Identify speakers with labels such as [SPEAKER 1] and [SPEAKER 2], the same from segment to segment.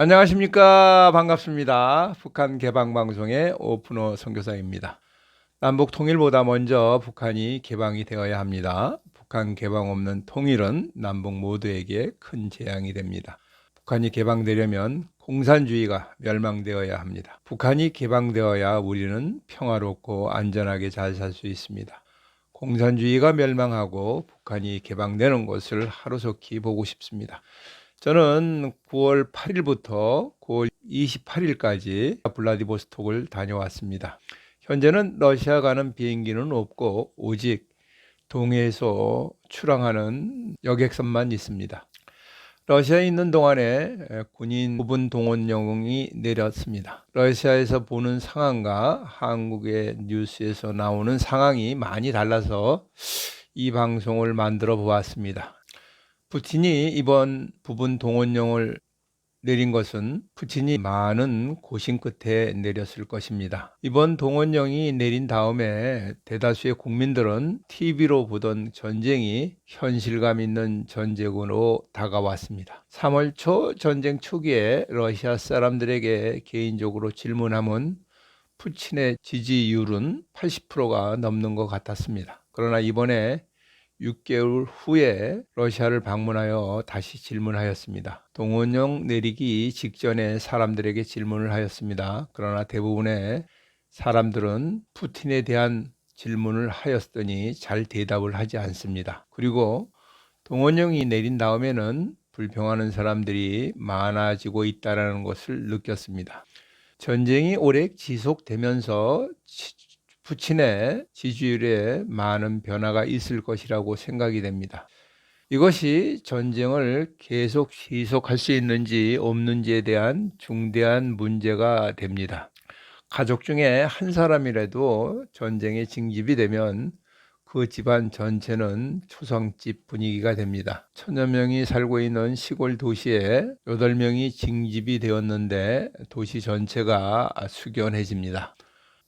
[SPEAKER 1] 안녕하십니까. 반갑습니다. 북한 개방 방송의 오픈호 선교사입니다. 남북 통일보다 먼저 북한이 개방이 되어야 합니다. 북한 개방 없는 통일은 남북 모두에게 큰 재앙이 됩니다. 북한이 개방되려면 공산주의가 멸망되어야 합니다. 북한이 개방되어야 우리는 평화롭고 안전하게 잘 살 수 있습니다. 공산주의가 멸망하고 북한이 개방되는 것을 하루속히 보고 싶습니다. 저는 9월 8일부터 9월 28일까지 블라디보스톡을 다녀왔습니다. 현재는 러시아 가는 비행기는 없고 오직 동해에서 출항하는 여객선만 있습니다. 러시아에 있는 동안에 군인 부분 동원령이 내렸습니다. 러시아에서 보는 상황과 한국의 뉴스에서 나오는 상황이 많이 달라서 이 방송을 만들어 보았습니다. 푸틴이 이번 부분 동원령을 내린 것은 푸틴이 많은 고심 끝에 내렸을 것입니다. 이번 동원령이 내린 다음에 대다수의 국민들은 TV로 보던 전쟁이 현실감 있는 전쟁으로 다가왔습니다. 3월 초 전쟁 초기에 러시아 사람들에게 개인적으로 질문하면 푸틴의 지지율은 80%가 넘는 것 같았습니다. 그러나 이번에 6개월 후에 러시아를 방문하여 다시 질문하였습니다. 동원령 내리기 직전에 사람들에게 질문을 하였습니다. 그러나 대부분의 사람들은 푸틴에 대한 질문을 하였더니 잘 대답을 하지 않습니다. 그리고 동원령이 내린 다음에는 불평하는 사람들이 많아지고 있다는 것을 느꼈습니다. 전쟁이 오래 지속되면서 푸틴의 지지율에 많은 변화가 있을 것이라고 생각이 됩니다. 이것이 전쟁을 계속 지속할 수 있는지 없는지에 대한 중대한 문제가 됩니다. 가족 중에 한 사람이라도 전쟁에 징집이 되면 그 집안 전체는 초상집 분위기가 됩니다. 천여 명이 살고 있는 시골 도시에 여덟 명이 징집이 되었는데 도시 전체가 숙연해집니다.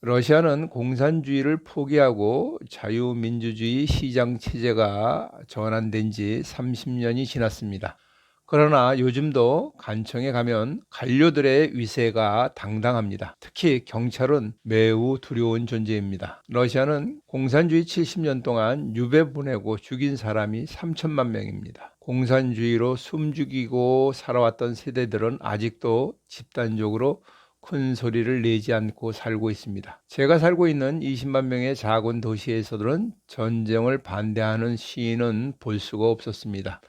[SPEAKER 1] 러시아는 공산주의를 포기하고 자유민주주의 시장 체제가 전환된 지 30년이 지났습니다. 그러나 요즘도 간청에 가면 관료들의 위세가 당당합니다. 특히 경찰은 매우 두려운 존재입니다. 러시아는 공산주의 70년 동안 유배 보내고 죽인 사람이 3천만 명입니다. 공산주의로 숨죽이고 살아왔던 세대들은 아직도 집단적으로 큰 소리를 내지 않고 살고 있습니다. 제가 살고 있는 20만 명의 작은 도시에서는 전쟁을 반대하는 시인은 볼 수가 없었습니다.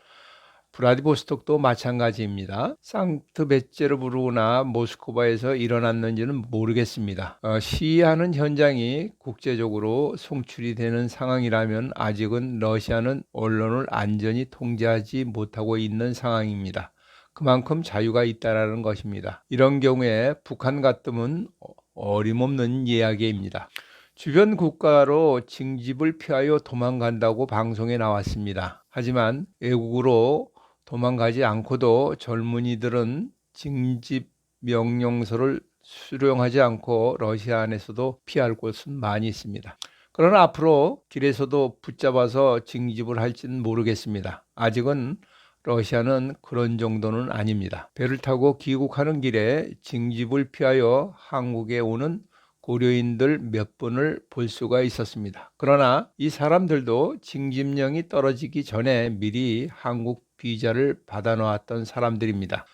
[SPEAKER 1] 브라디보스톡도 마찬가지입니다. 상트베제르부르나 모스크바에서 일어났는지는 모르겠습니다. 어, 시위하는 현장이 국제적으로 송출이 되는 상황이라면 아직은 러시아는 언론을 안전히 통제하지 못하고 있는 상황입니다. 그만큼 자유가 있다라는 것입니다. 이런 경우에 북한 같으면 어림없는 이야기입니다. 주변 국가로 징집을 피하여 도망간다고 방송에 나왔습니다. 하지만 외국으로 도망가지 않고도 젊은이들은 징집 명령서를 수령하지 않고 러시아 안에서도 피할 곳은 많이 있습니다. 그러나 앞으로 길에서도 붙잡아서 징집을 할지는 모르겠습니다. 아직은 러시아는 그런 정도는 아닙니다. 배를 타고 귀국하는 길에 징집을 피하여 한국에 오는 고려인들 몇 분을 볼 수가 있었습니다. 그러나 이 사람들도 징집령이 떨어지기 전에 미리 한국 비자를 받아 놓았던 사람들입니다.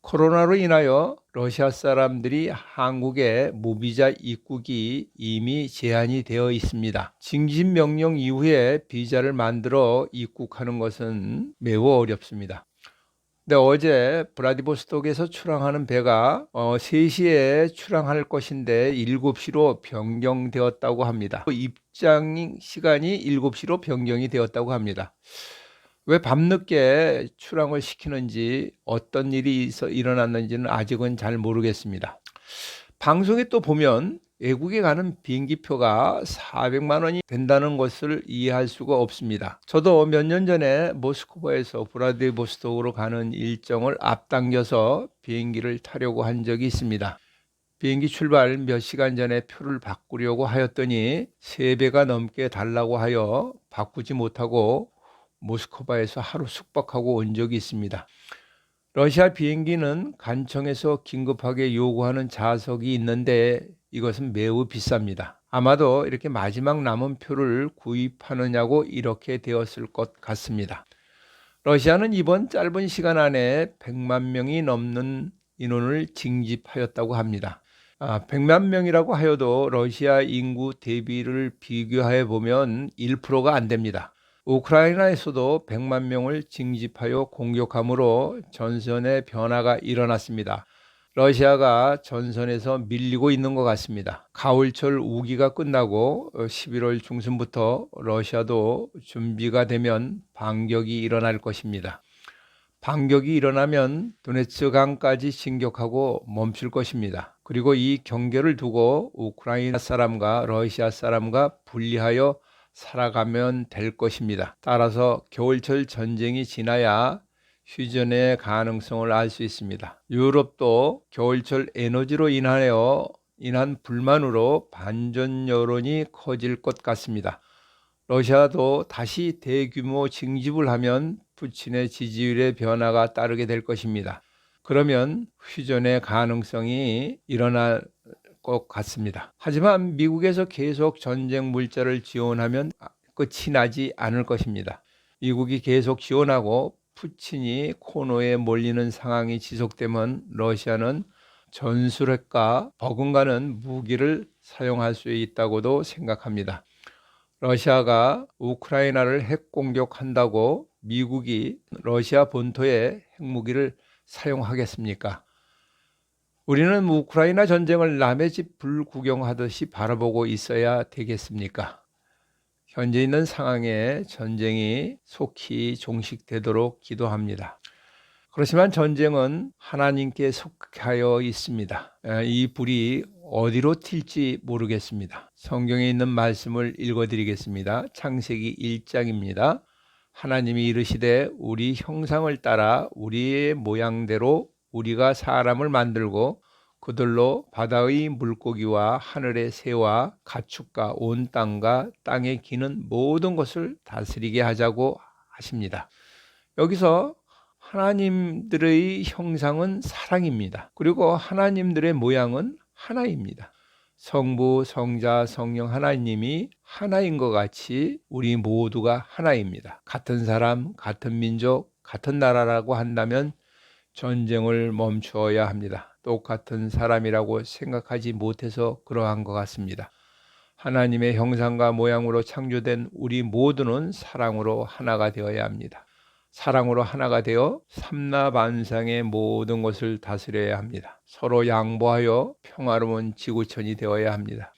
[SPEAKER 1] 코로나로 인하여 러시아 사람들이 한국에 무비자 입국이 이미 제한이 되어 있습니다. 징집 명령 이후에 비자를 만들어 입국하는 것은 매우 어렵습니다. 근데 어제 브라디보스톡에서 출항하는 배가 어, 3시에 출항할 것인데 7시로 변경되었다고 합니다. 입장 시간이 7시로 변경이 되었다고 합니다. 왜 밤늦게 출항을 시키는지 어떤 일이 있어 일어났는지는 아직은 잘 모르겠습니다. 방송에 또 보면 외국에 가는 비행기표가 400만 원이 된다는 것을 이해할 수가 없습니다. 저도 몇 년 전에 모스크바에서 브라디보스톡으로 가는 일정을 앞당겨서 비행기를 타려고 한 적이 있습니다. 비행기 출발 몇 시간 전에 표를 바꾸려고 하였더니 3배가 넘게 달라고 하여 바꾸지 못하고 모스크바에서 하루 숙박하고 온 적이 있습니다. 러시아 비행기는 간청에서 긴급하게 요구하는 좌석이 있는데 이것은 매우 비쌉니다. 아마도 이렇게 마지막 남은 표를 구입하느냐고 이렇게 되었을 것 같습니다. 러시아는 이번 짧은 시간 안에 100만 명이 넘는 인원을 징집하였다고 합니다. 아, 100만 명이라고 하여도 러시아 인구 대비를 비교해 보면 1%가 안 됩니다. 우크라이나에서도 100만 명을 징집하여 공격함으로 전선의 변화가 일어났습니다. 러시아가 전선에서 밀리고 있는 것 같습니다. 가을철 우기가 끝나고 11월 중순부터 러시아도 준비가 되면 반격이 일어날 것입니다. 반격이 일어나면 도네츠 강까지 진격하고 멈출 것입니다. 그리고 이 경계를 두고 우크라이나 사람과 러시아 사람과 분리하여 살아가면 될 것입니다. 따라서 겨울철 전쟁이 지나야 휴전의 가능성을 알 수 있습니다. 유럽도 겨울철 에너지로 인하여 인한 불만으로 반전 여론이 커질 것 같습니다. 러시아도 다시 대규모 징집을 하면 푸틴의 지지율의 변화가 따르게 될 것입니다. 그러면 휴전의 가능성이 일어날 것 같습니다. 하지만 미국에서 계속 전쟁 물자를 지원하면 끝이 나지 않을 것입니다. 미국이 계속 지원하고 푸틴이 코너에 몰리는 상황이 지속되면 러시아는 전술핵과 버금가는 무기를 사용할 수 있다고도 생각합니다. 러시아가 우크라이나를 핵 공격한다고 미국이 러시아 본토에 핵무기를 사용하겠습니까? 우리는 우크라이나 전쟁을 남의 집 불구경하듯이 바라보고 있어야 되겠습니까? 현재 있는 상황에 전쟁이 속히 종식되도록 기도합니다. 그렇지만 전쟁은 하나님께 속하여 있습니다. 이 불이 어디로 튈지 모르겠습니다. 성경에 있는 말씀을 읽어드리겠습니다. 창세기 1장입니다. 하나님이 이르시되 우리 형상을 따라 우리의 모양대로 우리가 사람을 만들고 그들로 바다의 물고기와 하늘의 새와 가축과 온 땅과 땅에 기는 모든 것을 다스리게 하자고 하십니다. 여기서 하나님들의 형상은 사랑입니다. 그리고 하나님들의 모양은 하나입니다. 성부, 성자, 성령 하나님이 하나인 것 같이 우리 모두가 하나입니다. 같은 사람, 같은 민족, 같은 나라라고 한다면 전쟁을 멈추어야 합니다. 똑같은 사람이라고 생각하지 못해서 그러한 것 같습니다. 하나님의 형상과 모양으로 창조된 우리 모두는 사랑으로 하나가 되어야 합니다. 사랑으로 하나가 되어 삼라반상의 모든 것을 다스려야 합니다. 서로 양보하여 평화로운 지구촌이 되어야 합니다.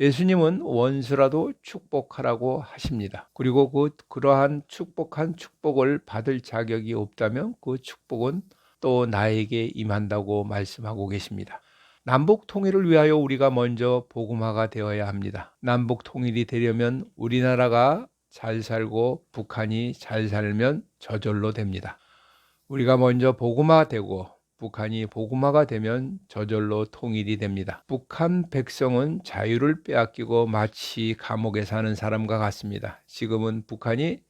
[SPEAKER 1] 예수님은 원수라도 축복하라고 하십니다. 그리고 그 그러한 축복한 축복을 받을 자격이 없다면 그 축복은 또 나에게 임한다고 말씀하고 계십니다. 남북 통일을 위하여 우리가 먼저 복음화가 되어야 합니다. 남북 통일이 되려면 우리나라가 잘 살고 북한이 잘 살면 저절로 됩니다. 우리가 먼저 복음화 되고 북한이 복음화가 되면 저절로 통일이 됩니다. 북한 백성은 자유를 빼앗기고 마치 감옥에 사는 사람과 같습니다. 지금은 북한이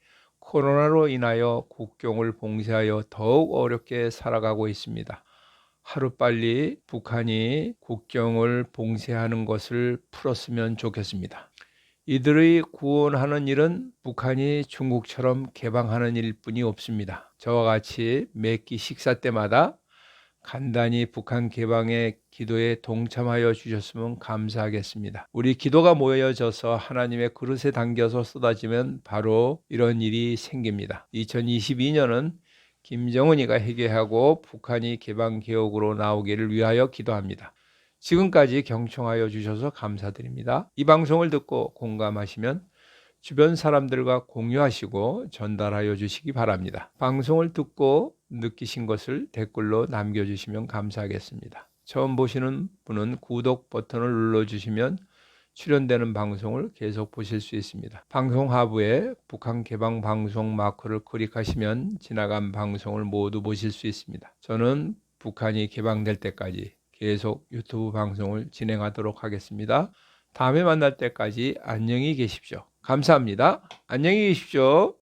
[SPEAKER 1] 코로나로 인하여 국경을 봉쇄하여 더욱 어렵게 살아가고 있습니다. 하루빨리 북한이 국경을 봉쇄하는 것을 풀었으면 좋겠습니다. 이들의 구원하는 일은 북한이 중국처럼 개방하는 일뿐이 없습니다. 저와 같이 매 끼 식사 때마다 간단히 북한 개방의 기도에 동참하여 주셨으면 감사하겠습니다. 우리 기도가 모여져서 하나님의 그릇에 담겨서 쏟아지면 바로 이런 일이 생깁니다. 2022년은 김정은이가 해결하고 북한이 개방 개혁으로 나오기를 위하여 기도합니다. 지금까지 경청하여 주셔서 감사드립니다. 이 방송을 듣고 공감하시면 주변 사람들과 공유하시고 전달하여 주시기 바랍니다. 방송을 듣고 느끼신 것을 댓글로 남겨주시면 감사하겠습니다. 처음 보시는 분은 구독 버튼을 눌러주시면 출연되는 방송을 계속 보실 수 있습니다. 방송 하부에 북한 개방 방송 마크를 클릭하시면 지나간 방송을 모두 보실 수 있습니다. 저는 북한이 개방될 때까지 계속 유튜브 방송을 진행하도록 하겠습니다. 다음에 만날 때까지 안녕히 계십시오. 감사합니다. 안녕히 계십시오.